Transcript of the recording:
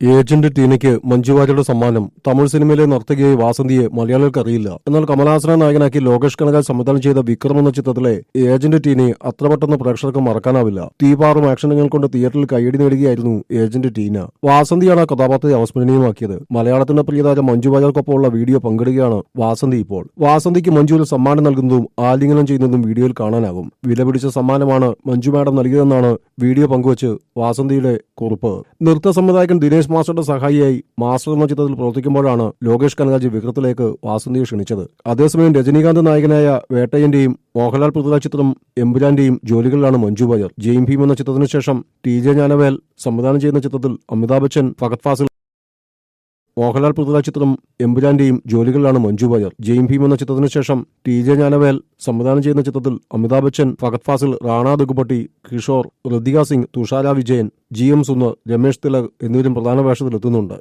Agent ടീനയ്ക്ക് മഞ്ജുവാര്യയുടെ സമ്മാനം തമിഴ് സിനിമയിലെ നർത്തകിയായ വാസന്തിയെ മലയാളികൾക്ക് അറിയില്ല എന്നാൽ കമലഹാസനെ നായകനാക്കി ലോകേഷ് കണകാൽ സംവിധാനം ചെയ്ത വിക്രം എന്ന ചിത്രത്തിലെ ഏജന്റ് ടീനെ അത്ര പെട്ടെന്ന് പ്രേക്ഷകർക്ക് മറക്കാനാവില്ല. തീപാറും ആക്ഷനുകൾ കൊണ്ട് തിയേറ്ററിൽ കൈയടി നേടുകയായിരുന്നു ഏജന്റ് ടീന. വാസന്തിയാണ് കഥാപാത്രത്തെ അവസ്മരണീയമാക്കിയത്. മലയാളത്തിന്റെ പ്രിയതാരം മഞ്ജു വാര്യർക്കൊപ്പമുള്ള വീഡിയോ പങ്കിടുകയാണ് വാസന്തി ഇപ്പോൾ. വാസന്തിക്ക് മഞ്ജുവിൽ സമ്മാനം നൽകുന്നതും ആലിംഗനം ചെയ്യുന്നതും വീഡിയോയിൽ കാണാനാകും. വിലപിടിച്ച സമ്മാനമാണ് മഞ്ജു മാഡം നൽകിയതെന്നാണ് വീഡിയോ പങ്കുവച്ച് വാസന്തിയുടെ കുറിപ്പ്. നൃത്ത സംവിധായകൻ ദിനേശ് മാസ്റ്ററുടെ സഹായിയായി മാസ്റ്റർ എന്ന ചിത്രത്തിൽ പ്രവർത്തിക്കുമ്പോഴാണ് ലോകേഷ് കനകാജി വിക്രത്തിലേക്ക് വാസന്തിയെ ക്ഷണിച്ചത്. അതേസമയം രജനീകാന്ത് നായകനായ വേട്ടയന്റെയും മോഹൻലാൽ പൃഥ്വിരാജ് ചിത്രം എമ്പുരാന്റെയും ജോലികളിലാണ് മഞ്ജു വാര്യർ ജെയിം ഭീം എന്ന ചിത്രത്തിനു ശേഷം ടി ജെ ജ്ഞാനവേൽ സംവിധാനം ചെയ്യുന്ന ചിത്രത്തിൽ അമിതാഭ് ബച്ചൻ ഫഗത് ഫാസിൽ മോഹൻലാൽ പൃഥ്വിരാജ് ചിത്രം എമ്പുരാന്റെയും ജോലികളിലാണ് മഞ്ജു വാര്യർ. ജെയിം ഭീം എന്ന ചിത്രത്തിനു ശേഷം ടി ജെ ഞാനവേൽ സംവിധാനം ചെയ്യുന്ന ചിത്രത്തിൽ അമിതാഭ് ബച്ചൻ ഫഗത് ഫാസിൽ റാണ ദുഗുപട്ടി കിഷോർ ഋതിക സിംഗ് തുഷാര വിജയൻ ജി എം സുന്ദർ രമേശ് തിലക് എന്നിവരും പ്രധാന വേഷത്തിലെത്തുന്നുണ്ട്.